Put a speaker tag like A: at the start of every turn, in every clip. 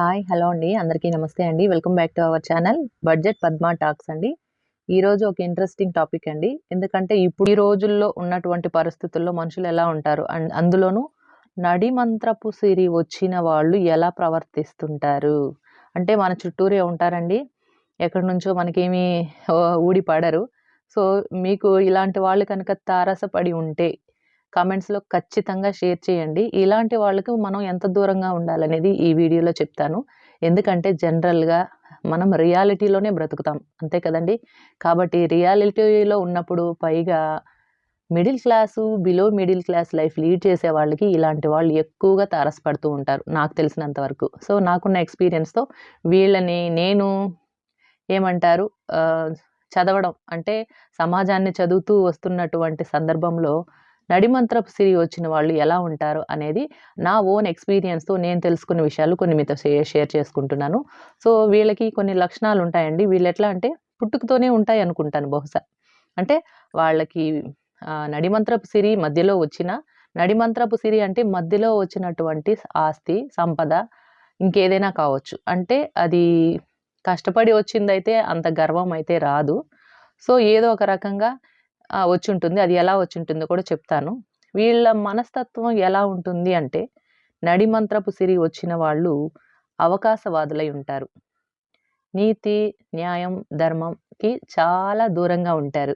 A: Hi hello అండి. అందరికీ నమస్తే అండి. Welcome back to our channel budget Padma talks అండి. ఈరోజు ఒక ఇంట్రెస్టింగ్ టాపిక్ అండి. ఎందుకంటే ఇప్పుడు ఈ రోజుల్లో ఉన్నటువంటి పరిస్థితుల్లో మనుషులు ఎలా ఉంటారు? అండ్ అందులోనూ నడిమంత్రపు సిరి వచ్చిన వాళ్ళు ఎలా ప్రవర్తిస్తుంటారు? అంటే మన చుట్టూరే ఉంటారండి. ఎక్కడి నుంచో మనకేమీ ఊడిపడరు ఊడి పడరు. సో మీకు ఇలాంటి వాళ్ళు కనుక తారసపడి ఉంటే కామెంట్స్లో ఖచ్చితంగా షేర్ చేయండి. ఇలాంటి వాళ్ళకి మనం ఎంత దూరంగా ఉండాలనేది ఈ వీడియోలో చెప్తాను. ఎందుకంటే జనరల్గా మనం రియాలిటీలోనే బ్రతుకుతాం. అంతే కదండి? కాబట్టి రియాలిటీలో ఉన్నప్పుడు పైగా middle class below middle class life lead చేసే వాళ్ళకి ఇలాంటి వాళ్ళు ఎక్కువగా తారసపడుతూ ఉంటారు నాకు తెలిసినంత వరకు. సో నాకున్న ఎక్స్పీరియన్స్తో వీళ్ళని నేను ఏమంటారు? చదవడం అంటే సమాజాన్ని చదువుతూ వస్తున్నటువంటి సందర్భంలో నడిమంత్రపు సిరి వచ్చిన వాళ్ళు ఎలా ఉంటారు అనేది నా ఓన్ ఎక్స్పీరియన్స్తో నేను తెలుసుకున్న విషయాలు కొన్ని మీతో షేర్ చేసుకుంటున్నాను. సో వీళ్ళకి కొన్ని లక్షణాలు ఉంటాయండి. వీళ్ళు ఎట్లా అంటే పుట్టుకతోనే ఉంటాయి అనుకుంటాను బహుశా. అంటే వాళ్ళకి నడిమంత్రపు సిరి మధ్యలో వచ్చిన నడిమంత్రపు సిరి అంటే మధ్యలో వచ్చినటువంటి ఆస్తి సంపద ఇంకేదైనా కావచ్చు. అంటే అది కష్టపడి వచ్చిందైతే అంత గర్వం అయితే రాదు. సో ఏదో ఒక రకంగా వచ్చి ఉంటుంది అది ఎలా వచ్చి ఉంటుందో కూడా చెప్తాను. వీళ్ళ మనస్తత్వం ఎలా ఉంటుంది అంటే నడిమంత్రపు సిరి వచ్చిన వాళ్ళు అవకాశవాదులై ఉంటారు. నీతి న్యాయం ధర్మంకి చాలా దూరంగా ఉంటారు.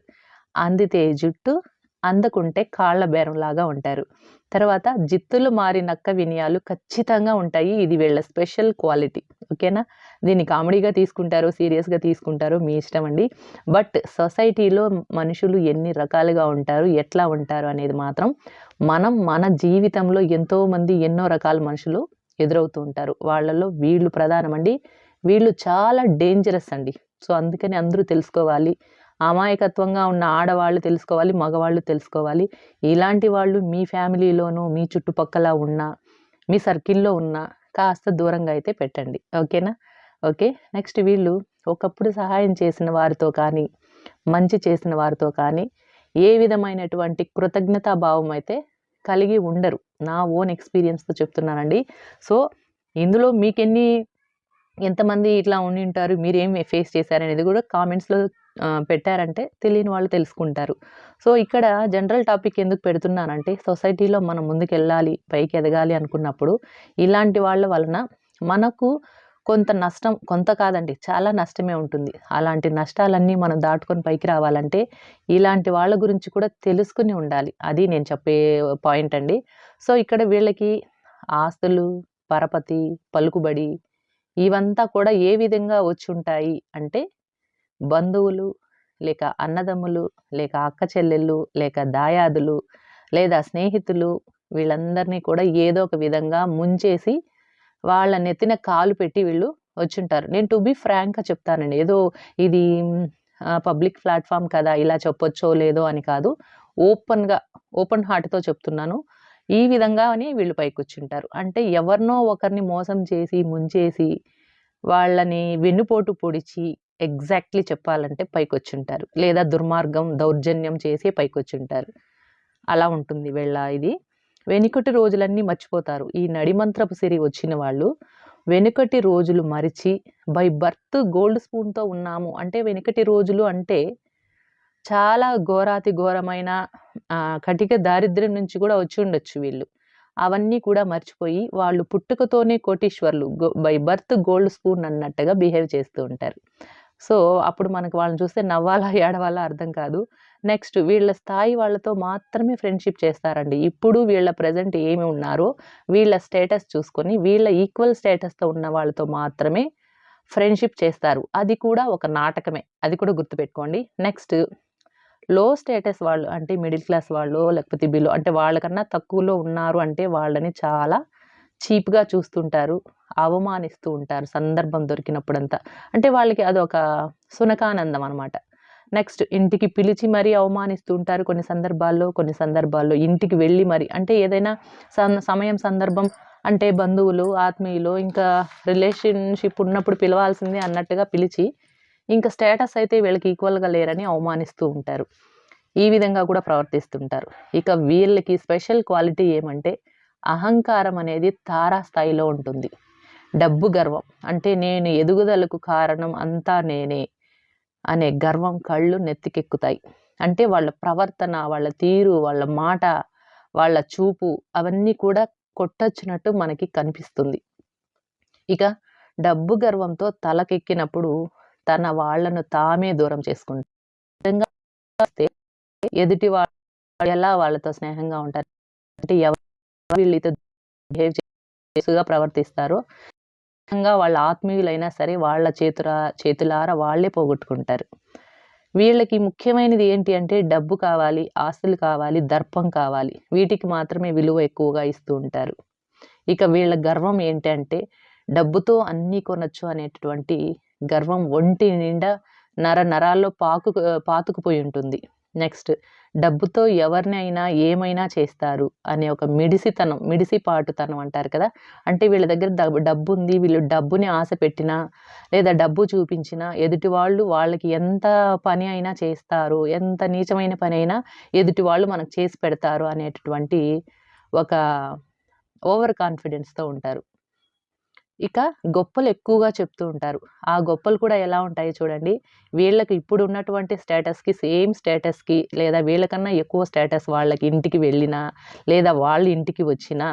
A: అందితే జుట్టు అందకుంటే కాళ్ళ బేరంలాగా ఉంటారు. తర్వాత జిత్తులు మారి నక్క వినయాలు ఖచ్చితంగా ఉంటాయి. ఇది వీళ్ళ స్పెషల్ క్వాలిటీ. ఓకేనా? దీన్ని కామెడీగా తీసుకుంటారు సీరియస్గా తీసుకుంటారు మీ ఇష్టం అండి. బట్ సొసైటీలో మనుషులు ఎన్ని రకాలుగా ఉంటారు ఎట్లా ఉంటారు అనేది మాత్రం మనం మన జీవితంలో ఎంతోమంది ఎన్నో రకాల మనుషులు ఎదురవుతూ ఉంటారు. వాళ్ళలో వీళ్ళు ప్రధానమండి వీళ్ళు చాలా డేంజరస్ అండి. సో అందుకని అందరూ తెలుసుకోవాలి. అమాయకత్వంగా ఉన్న ఆడవాళ్ళు తెలుసుకోవాలి మగవాళ్ళు తెలుసుకోవాలి. ఇలాంటి వాళ్ళు మీ ఫ్యామిలీలోనూ మీ చుట్టుపక్కల ఉన్న మీ సర్కిల్లో ఉన్న కాస్త దూరంగా అయితే పెట్టండి. ఓకేనా? ఓకే? నెక్స్ట్ వీళ్ళు ఒకప్పుడు సహాయం చేసిన వారితో కానీ మంచి చేసిన వారితో కానీ ఏ విధమైనటువంటి కృతజ్ఞతా భావం అయితే కలిగి ఉండరు. నా ఓన్ ఎక్స్పీరియన్స్తో చెప్తున్నానండి. సో ఇందులో మీకెన్ని ఎంతమంది ఇట్లా ఉండి ఉంటారు మీరేం ఫేస్ చేశారనేది కూడా కామెంట్స్లో పెట్టారంటే తెలియని వాళ్ళు తెలుసుకుంటారు. సో ఇక్కడ జనరల్ టాపిక్ ఎందుకు పెడుతున్నానంటే సొసైటీలో మనం ముందుకు వెళ్ళాలి పైకి ఎదగాలి అనుకున్నప్పుడు ఇలాంటి వాళ్ళ వలన మనకు కొంత నష్టం కొంత కాదండి చాలా నష్టమే ఉంటుంది. అలాంటి నష్టాలన్నీ మనం దాటుకొని పైకి రావాలంటే ఇలాంటి వాళ్ళ గురించి కూడా తెలుసుకుని ఉండాలి. అది నేను చెప్పే పాయింట్ అండి. సో ఇక్కడ వీళ్ళకి ఆస్తులు పరపతి పలుకుబడి ఇవంతా కూడా ఏ విధంగా వచ్చి ఉంటాయి అంటే బంధువులు లేక అన్నదమ్ములు లేక అక్క చెల్లెళ్ళు లేక దాయాదులు లేదా స్నేహితులు వీళ్ళందరినీ కూడా ఏదో ఒక విధంగా ముంచేసి వాళ్ళ నెత్తిన కాలు పెట్టి వీళ్ళు వచ్చుంటారు. నేను టు బి ఫ్రాంక్గా చెప్తానండి. ఏదో ఇది పబ్లిక్ ప్లాట్ఫామ్ కదా ఇలా చెప్పొచ్చో లేదో అని కాదు. ఓపెన్గా ఓపెన్ హార్ట్తో చెప్తున్నాను. ఈ విధంగానే వీళ్ళు పైకి వచ్చుంటారు అంటే ఎవరినో ఒకరిని మోసం చేసి ముంచేసి వాళ్ళని వెన్నుపోటు పొడిచి ఎగ్జాక్ట్లీ చెప్పాలంటే పైకి వచ్చుంటారు లేదా దుర్మార్గం దౌర్జన్యం చేసి పైకి వచ్చుంటారు అలా ఉంటుంది వీళ్ళ ఇది. వెనుకటి రోజులన్నీ మర్చిపోతారు. ఈ నడిమంత్రపు సిరి వచ్చిన వాళ్ళు వెనుకటి రోజులు మరిచి బై బర్త్ గోల్డ్ స్పూన్తో ఉన్నాము. అంటే వెనుకటి రోజులు అంటే చాలా ఘోరాతి ఘోరమైన కటిక దారిద్ర్యం నుంచి కూడా వచ్చి ఉండొచ్చు వీళ్ళు. అవన్నీ కూడా మర్చిపోయి వాళ్ళు పుట్టుకతోనే కోటీశ్వర్లు బై బర్త్ గోల్డ్ స్పూన్ అన్నట్టుగా బిహేవ్ చేస్తూ ఉంటారు. సో అప్పుడు మనకు వాళ్ళని చూస్తే నవ్వాలా ఏడవాలా అర్థం కాదు. నెక్స్ట్ వీళ్ళ స్థాయి వాళ్ళతో మాత్రమే ఫ్రెండ్షిప్ చేస్తారండి. ఇప్పుడు వీళ్ళ ప్రజెంట్ ఏమి ఉన్నారో వీళ్ళ స్టేటస్ చూసుకొని వీళ్ళ ఈక్వల్ స్టేటస్తో ఉన్న వాళ్ళతో మాత్రమే ఫ్రెండ్షిప్ చేస్తారు. అది కూడా ఒక నాటకమే. అది కూడా గుర్తుపెట్టుకోండి. నెక్స్ట్లో స్టేటస్ వాళ్ళు అంటే మిడిల్ క్లాస్ వాళ్ళు లేకపోతే బిలో అంటే వాళ్ళకన్నా తక్కువలో ఉన్నారు అంటే వాళ్ళని చాలా చీప్గా చూస్తుంటారు అవమానిస్తూ ఉంటారు సందర్భం దొరికినప్పుడంతా. అంటే వాళ్ళకి అదొక సునకానందం అనమాట నెక్స్ట్ ఇంటికి పిలిచి మరీ అవమానిస్తూ ఉంటారు. కొన్ని సందర్భాల్లో కొన్ని సందర్భాల్లో ఇంటికి వెళ్ళి మరి అంటే ఏదైనా సం- సమయం సందర్భం అంటే బంధువులు ఆత్మీయులు ఇంకా రిలేషన్షిప్ ఉన్నప్పుడు పిలవాల్సిందే అన్నట్టుగా పిలిచి ఇంకా స్టేటస్ అయితే వీళ్ళకి ఈక్వల్గా లేరని అవమానిస్తూ ఉంటారు. ఈ విధంగా కూడా ప్రవర్తిస్తుంటారు. ఇక వీళ్ళకి స్పెషల్ క్వాలిటీ ఏమంటే అహంకారం అనేది తారాస్థాయిలో ఉంటుంది. డబ్బు గర్వం అంటే నేను ఎదుగుదలకు కారణం అంతా నేనే. అనే గర్వం కళ్ళు నెత్తికెక్కుతాయి. అంటే వాళ్ళ ప్రవర్తన వాళ్ళ తీరు వాళ్ళ మాట వాళ్ళ చూపు అవన్నీ కూడా కొట్టొచ్చినట్టు మనకి కనిపిస్తుంది. ఇక డబ్బు గర్వంతో తలకెక్కినప్పుడు తన వాళ్ళను తామే దూరం చేసుకుంటారు ఎదుటి వాళ్ళు ఎలా వాళ్ళతో స్నేహంగా ఉంటారు అంటే ఎవరు వీళ్ళతో బిహేవ్ చేసుగా ప్రవర్తిస్తారో వాళ్ళ ఆత్మీయులైనా సరే వాళ్ళ చేతుల చేతులార వాళ్ళే పోగొట్టుకుంటారు. వీళ్ళకి ముఖ్యమైనది ఏంటి అంటే డబ్బు కావాలి ఆస్తులు కావాలి దర్పం కావాలి. వీటికి మాత్రమే విలువ ఎక్కువగా ఇస్తూ ఉంటారు. ఇక వీళ్ళ గర్వం ఏంటంటే డబ్బుతో అన్నీ కొనొచ్చు అనేటటువంటి గర్వం ఒంటి నిండా నర నరాల్లో పాకు పాతుకుపోయి ఉంటుంది. నెక్స్ట్ డబ్బుతో ఎవరినైనా ఏమైనా చేస్తారు అనే ఒక మిడిసితనం మిడిసిపాటుతనం అంటారు కదా. అంటే వీళ్ళ దగ్గర డబ్బు ఉంది వీళ్ళు డబ్బుని ఆశ పెట్టినా లేదా డబ్బు చూపించినా ఎదుటి వాళ్ళు వాళ్ళకి ఎంత పని అయినా చేస్తారు ఎంత నీచమైన పని అయినా ఎదుటి వాళ్ళు మనకు చేసి పెడతారు అనేటటువంటి ఒక ఓవర్ కాన్ఫిడెన్స్తో ఉంటారు. ఇక గొప్పలు ఎక్కువగా చెప్తూ ఉంటారు. ఆ గొప్పలు కూడా ఎలా ఉంటాయో చూడండి. వీళ్ళకి ఇప్పుడు ఉన్నటువంటి స్టేటస్కి సేమ్ స్టేటస్కి లేదా వీళ్ళకన్నా ఎక్కువ స్టేటస్ వాళ్ళకి ఇంటికి వెళ్ళినా లేదా వాళ్ళ ఇంటికి వచ్చినా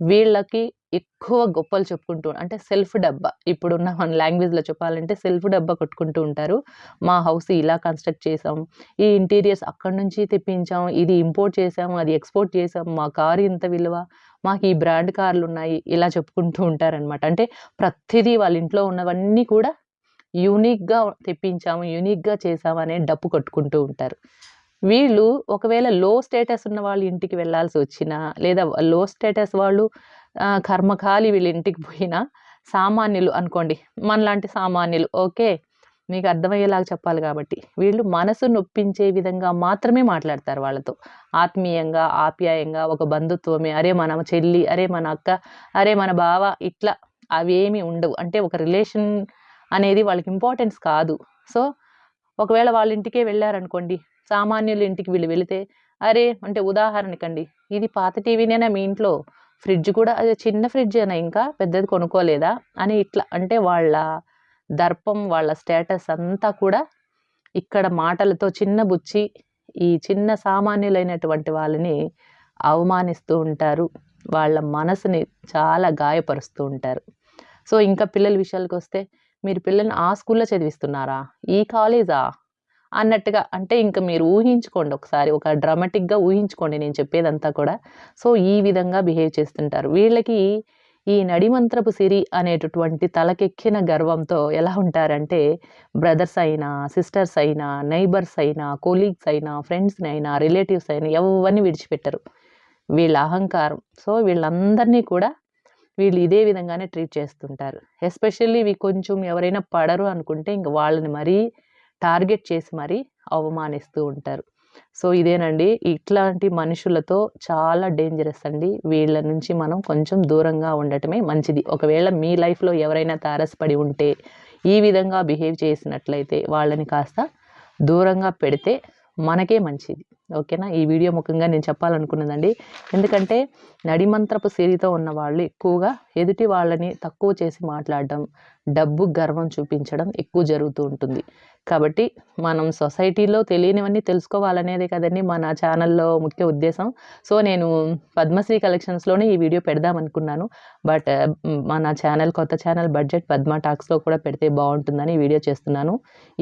A: వీళ్ళకి ఎక్కువ గొప్పలు చెప్పుకుంటూ అంటే సెల్ఫ్ డబ్బా. ఇప్పుడున్న మన లాంగ్వేజ్లో చెప్పాలంటే సెల్ఫ్ డబ్బా కొట్టుకుంటూ ఉంటారు. మా హౌస్ ఇలా కన్స్ట్రక్ట్ చేసాం ఈ ఇంటీరియర్స్ అక్కడి నుంచి తెప్పించాం. ఇది ఇంపోర్ట్ చేసాం అది ఎక్స్పోర్ట్ చేసాం మా కారు ఇంత విలువ. మాకు ఈ బ్రాండ్ కార్లు ఉన్నాయి ఇలా చెప్పుకుంటూ ఉంటారనమాట. అంటే ప్రతిదీ వాళ్ళ ఇంట్లో ఉన్నవన్నీ కూడా యూనిక్గా తెప్పించాము యూనిక్గా చేసాము అనే డప్పు కొట్టుకుంటూ ఉంటారు. వీళ్ళు ఒకవేళ లో స్టేటస్ ఉన్న వాళ్ళు ఇంటికి వెళ్ళాల్సి వచ్చినా లేదా లో స్టేటస్ వాళ్ళు కర్మకాలి వీళ్ళ ఇంటికి పోయినా సామాన్యులు అనుకోండి మనలాంటి సామాన్యులు ఓకే మీకు అర్థమయ్యేలాగా చెప్పాలి కాబట్టి. వీళ్ళు మనసు నొప్పించే విధంగా మాత్రమే మాట్లాడతారు వాళ్ళతో. ఆత్మీయంగా ఆప్యాయంగా ఒక బంధుత్వమే. అరే మన చెల్లి అరే మన అక్క అరే మన బావ ఇట్లా అవేమి ఉండవు. అంటే ఒక రిలేషన్ అనేది వాళ్ళకి ఇంపార్టెన్స్ కాదు. సో ఒకవేళ వాళ్ళ ఇంటికే వెళ్ళారనుకోండి సామాన్యుల ఇంటికి వీళ్ళు వెళితే అరే అంటే ఉదాహరణకండి ఇది పాత టీవీనేనా మీ ఇంట్లో? ఫ్రిడ్జ్ కూడా అదే చిన్న ఫ్రిడ్జ్ అయినా ఇంకా పెద్దది కొనుక్కోలేదా? అని ఇట్లా అంటే వాళ్ళ దర్పం వాళ్ళ స్టేటస్ అంతా కూడా ఇక్కడ మాటలతో చిన్న బుచ్చి ఈ చిన్న సామాన్యులైనటువంటి వాళ్ళని అవమానిస్తూ ఉంటారు. వాళ్ళ మనసుని చాలా గాయపరుస్తూ ఉంటారు. సో ఇంకా పిల్లల విషయాలకు వస్తే మీరు పిల్లల్ని ఆ స్కూల్లో చదివిస్తున్నారా? ఈ కాలేజా? అన్నట్టుగా అంటే ఇంకా మీరు ఊహించుకోండి ఒకసారి ఒక డ్రామాటిక్గా ఊహించుకోండి నేను చెప్పేదంతా కూడా. సో ఈ విధంగా బిహేవ్ చేస్తుంటారు. వీళ్ళకి ఈ నడిమంత్రపు సిరి అనేటటువంటి తలకెక్కిన గర్వంతో ఎలా ఉంటారంటే బ్రదర్స్ అయినా సిస్టర్స్ అయినా నైబర్స్ అయినా కొలీగ్స్ అయినా ఫ్రెండ్స్ని అయినా రిలేటివ్స్ అయినా ఎవరిని విడిచిపెట్టరు. వీళ్ళ అహంకారం. సో వీళ్ళందరినీ కూడా వీళ్ళు ఇదే విధంగానే ట్రీట్ చేస్తుంటారు. ఎస్పెషల్లీ ఇవి కొంచెం ఎవరైనా పడరు అనుకుంటే ఇంక వాళ్ళని మరీ టార్గెట్ చేసి మరీ అవమానిస్తూ ఉంటారు. సో ఇదేనండి. ఇట్లాంటి మనుషులతో చాలా డేంజరస్ అండి. వీళ్ళ నుంచి మనం కొంచెం దూరంగా ఉండటమే మంచిది. ఒకవేళ మీ లైఫ్లో ఎవరైనా తారసపడి ఉంటే ఈ విధంగా బిహేవ్ చేసినట్లయితే వాళ్ళని కాస్త దూరంగా పెడితే మనకే మంచిది. ఓకేనా? ఈ వీడియో ముఖంగా నేను చెప్పాలనుకున్నదండి. ఎందుకంటే నడిమంత్రపు సిరితో ఉన్న వాళ్ళు ఎక్కువగా ఎదుటి వాళ్ళని తక్కువ చేసి మాట్లాడడం డబ్బు గర్వం చూపించడం ఎక్కువ జరుగుతూ ఉంటుంది. కాబట్టి మనం సొసైటీలో తెలియనివన్నీ తెలుసుకోవాలనేది కదండి మన ఛానల్లో ముఖ్య ఉద్దేశం. సో నేను పద్మశ్రీ కలెక్షన్స్లోనే ఈ వీడియో పెడదాం అనుకున్నాను బట్ మన ఛానల్ కొత్త ఛానల్ బడ్జెట్ పద్మ టాక్స్లో కూడా పెడితే బాగుంటుందని వీడియో చేస్తున్నాను.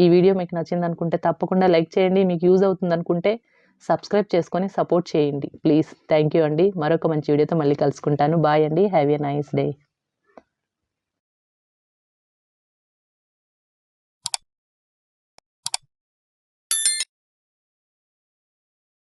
A: ఈ వీడియో మీకు నచ్చింది అనుకుంటే తప్పకుండా లైక్ చేయండి. మీకు యూజ్ అవుతుంది అనుకుంటే సబ్స్క్రైబ్ చేసుకొని సపోర్ట్ చేయండి. ప్లీజ్. థ్యాంక్ యూ అండి. మరొక మంచి వీడియోతో మళ్ళీ కలుసుకుంటాను. బాయ్ అండి. Have a nice day.